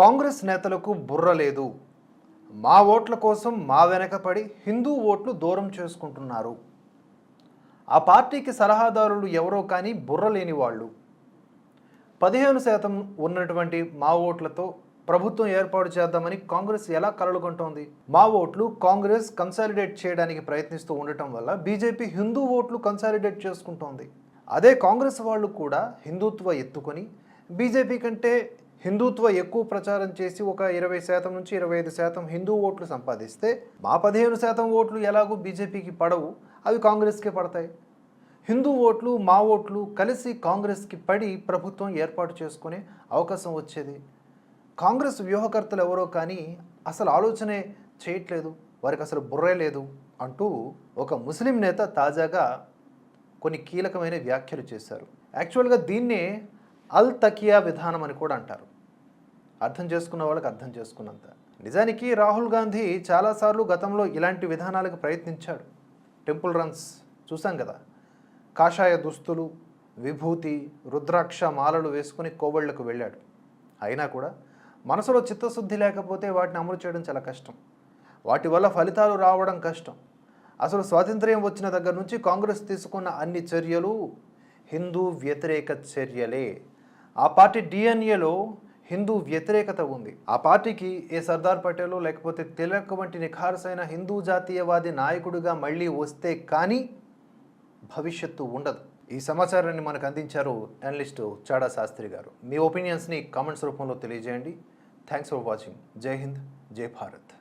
కాంగ్రెస్ నేతలకు బుర్ర లేదు. మా ఓట్ల కోసం మా వెనకపడి హిందూ ఓట్లు దూరం చేసుకుంటున్నారు. ఆ పార్టీకి సలహాదారులు ఎవరో కానీ బుర్ర లేని వాళ్ళు. పదిహేను శాతం ఉన్నటువంటి మా ఓట్లతో ప్రభుత్వం ఏర్పాటు చేద్దామని కాంగ్రెస్ ఎలా కలలుకుంటోంది మా ఓట్లు కాంగ్రెస్ కన్సాలిడేట్ చేయడానికి ప్రయత్నిస్తూ ఉండటం వల్ల బీజేపీ హిందూ ఓట్లు కన్సాలిడేట్ చేసుకుంటోంది. అదే కాంగ్రెస్ వాళ్ళు కూడా హిందుత్వ ఎత్తుకొని బీజేపీ కంటే హిందుత్వ ఎక్కువ ప్రచారం చేసి ఒక ఇరవై శాతం నుంచి ఇరవై ఐదు శాతం హిందూ ఓట్లు సంపాదిస్తే మా పదిహేను శాతం ఓట్లు ఎలాగూ బీజేపీకి పడవు అవి కాంగ్రెస్కే పడతాయి. హిందూ ఓట్లు మా ఓట్లు కలిసి కాంగ్రెస్కి పడి ప్రభుత్వం ఏర్పాటు చేసుకునే అవకాశం వచ్చేది. కాంగ్రెస్ వ్యూహకర్తలు ఎవరో కానీ అసలు ఆలోచనే చేయట్లేదు వారికి అసలు బుర్రే లేదు అంటూ ఒక ముస్లిం నేత తాజాగా కొన్ని కీలకమైన వ్యాఖ్యలు చేశారు. యాక్చువల్గా దీన్నే అల్ తకియా విధానం అని కూడా అంటారు. అర్థం చేసుకున్న వాళ్ళకి అర్థం చేసుకున్నంత. నిజానికి రాహుల్ గాంధీ చాలాసార్లు గతంలో ఇలాంటి విధానాలకు ప్రయత్నించాడు. టెంపుల్ రన్స్ చూసాం కదా. కాషాయ దుస్తులు విభూతి రుద్రాక్ష మాలలు వేసుకుని కోవళ్ళకు వెళ్ళాడు. అయినా కూడా మనసులో చిత్తశుద్ధి లేకపోతే వాటిని అమలు చేయడం చాలా కష్టం. వాటి వల్ల ఫలితాలు రావడం కష్టం. అసలు స్వాతంత్ర్యం వచ్చిన దగ్గర నుంచి కాంగ్రెస్ తీసుకున్న అన్ని చర్యలు హిందూ వ్యతిరేక చర్యలే. ఆ పార్టీ డిఎన్ఏలో హిందూ వ్యతిరేకత ఉంది. ఆ పార్టీకి ఏ సర్దార్ పటేల్ లేకపోతే తిలక్ వంటి నిఖారసైన హిందూ జాతీయవాది నాయకుడిగా మళ్ళీ వస్తే కానీ భవిష్యత్తు ఉండదు. ఈ సమాచారాన్ని మనకు అందించారు అనలిస్టు చాడా శాస్త్రి గారు. మీ ఒపీనియన్స్ని కామెంట్స్ రూపంలో తెలియజేయండి. Thanks for watching. జై హింద్ జై భారత్.